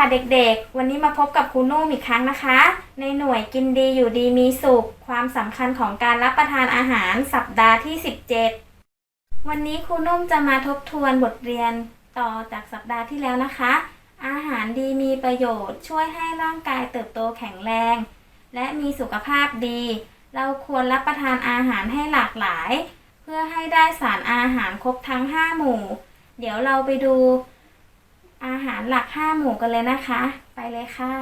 ค่ะเด็กๆ วันนี้มาพบกับครูนุ่มอีกครั้งนะคะ ในหน่วยกินดีอยู่ดีมีสุข ความสำคัญของการรับประทานอาหารสัปดาห์ที่ 17 วันนี้ครูนุ่มจะมาทบทวนบทเรียนต่อจากสัปดาห์ที่แล้วนะคะ อาหารดีมีประโยชน์ ช่วยให้ร่างกายเติบโตแข็งแรง และมีสุขภาพดี เราควรรับประทานอาหารให้หลากหลาย เพื่อให้ได้สารอาหารครบทั้ง 5 หมู่ เดี๋ยวเราไปดู อาหารหลัก5หมู่กันเลยนะคะ ไปเลยค่ะ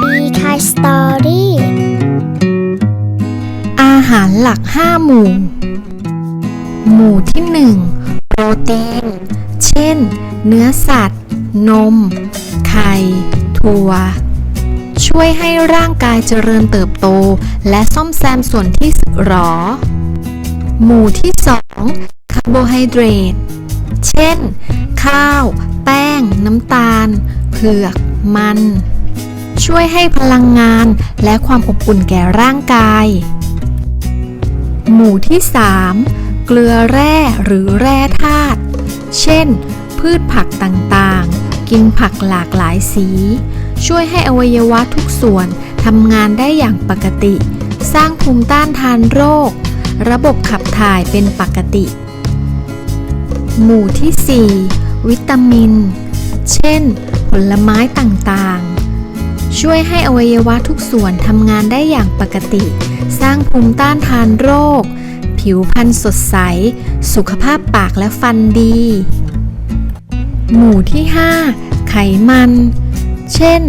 ดีคายสตอรี่อาหารหลัก5หมู่ หมู่ที่1โปรตีน เช่น เนื้อสัตว์ นม ไข่ ถั่วช่วยให้ร่างกายเจริญเติบโต และซ่อมแซมส่วนที่สึกหรอ หมู่ที่ 2 คาร์โบไฮเดรต เช่น ข้าว แป้ง น้ำตาล เผือก มัน ช่วยให้พลังงานและความอบอุ่นแก่ร่างกาย หมู่ที่ 3 เกลือแร่หรือแร่ธาตุ เช่น พืชผักต่างๆ กินผักหลากหลายสี ช่วยให้อวัยวะทุกส่วนทำงานได้อย่างปกติ สร้างภูมิต้านทานโรค ระบบขับถ่ายเป็นปกติ หมู่ที่ 4 วิตามิน เช่น ผลไม้ต่างๆ ช่วยให้อวัยวะทุกส่วนทำงานได้อย่างปกติ สร้างภูมิต้านทานโรค ผิวพรรณสดใส สุขภาพปากและฟันดี หมู่ที่ 5 ไขมัน เช่น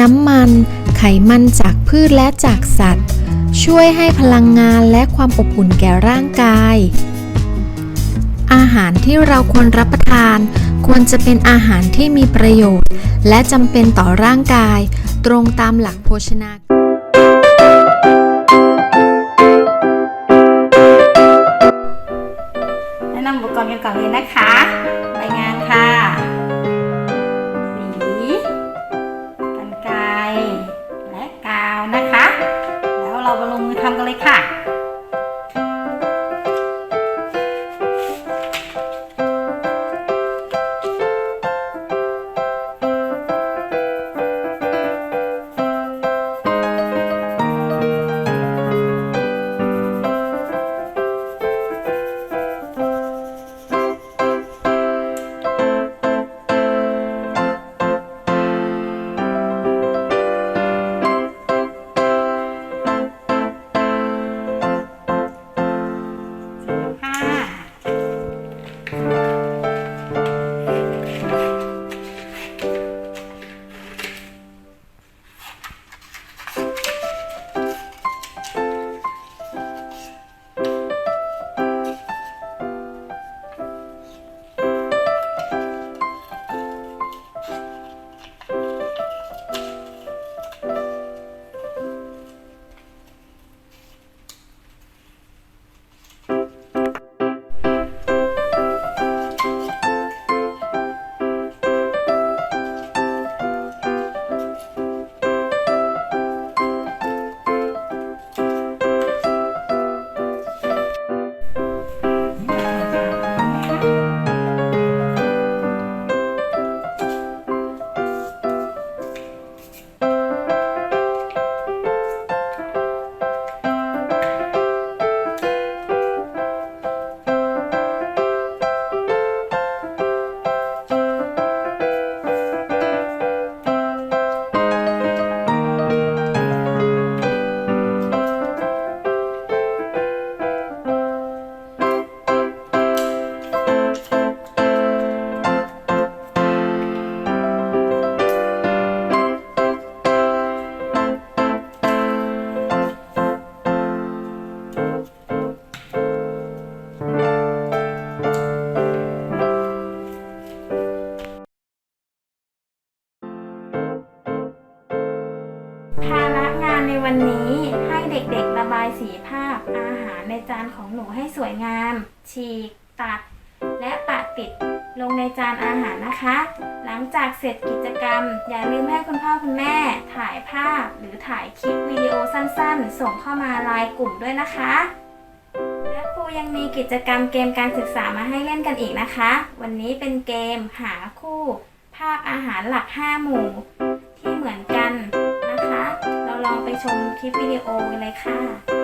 น้ำมัน ไขมันจากพืชและจากสัตว์ ช่วยให้พลังงานและความอบอุ่นแก่ร่างกายารที่เราควรรับประทาน ควรจะเป็นอาหารที่มีประโยชน์ และจำเป็นต่อร่างกาย ตรงตามหลักโภชนาการแนะนำอุปกรณ์กันก่อนเลยนะคะใบงานค่ะ สีกันไกและกาวนะคะ แล้วเรามาลงมือทำกันเลยค่ะ เด็กๆ ระบายสีภาพอาหารในจานของหนูให้สวยงาม ฉีก ตัด และปะติดลงในจานอาหารนะคะ หลังจากเสร็จกิจกรรม อย่าลืมให้คุณพ่อคุณแม่ ถ่ายภาพหรือถ่ายคลิปวิดีโอสั้นๆ ส่งเข้ามาไลน์กลุ่มด้วยนะคะ และครูยังมีกิจกรรมเกมการศึกษามาให้เล่นกันอีกนะคะ วันนี้เป็นเกมหาคู่ ภาพอาหารหลัก 5 หมู่ ที่เหมือนกัน ลองไปชมคลิปวิดีโอกันเลยค่ะ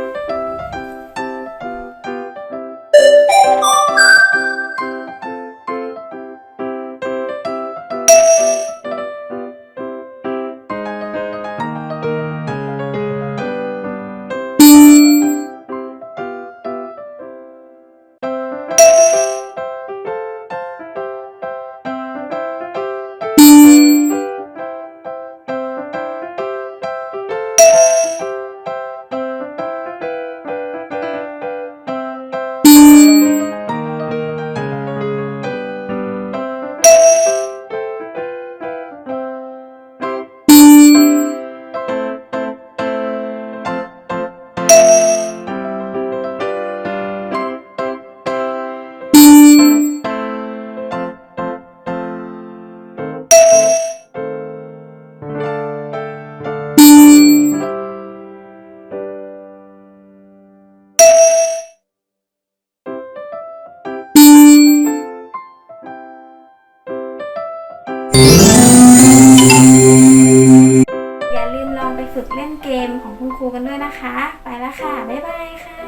กเล่นเกมของคุณครูกันด้วยนะคะ ไปแล้วค่ะ บ๊ายบายค่ะ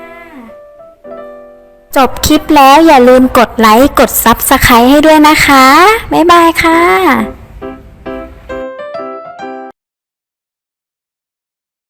จบคลิปแล้วอย่าลืมกดไลค์ กด Subscribe ให้ด้วยนะคะ บ๊ายบายค่ะ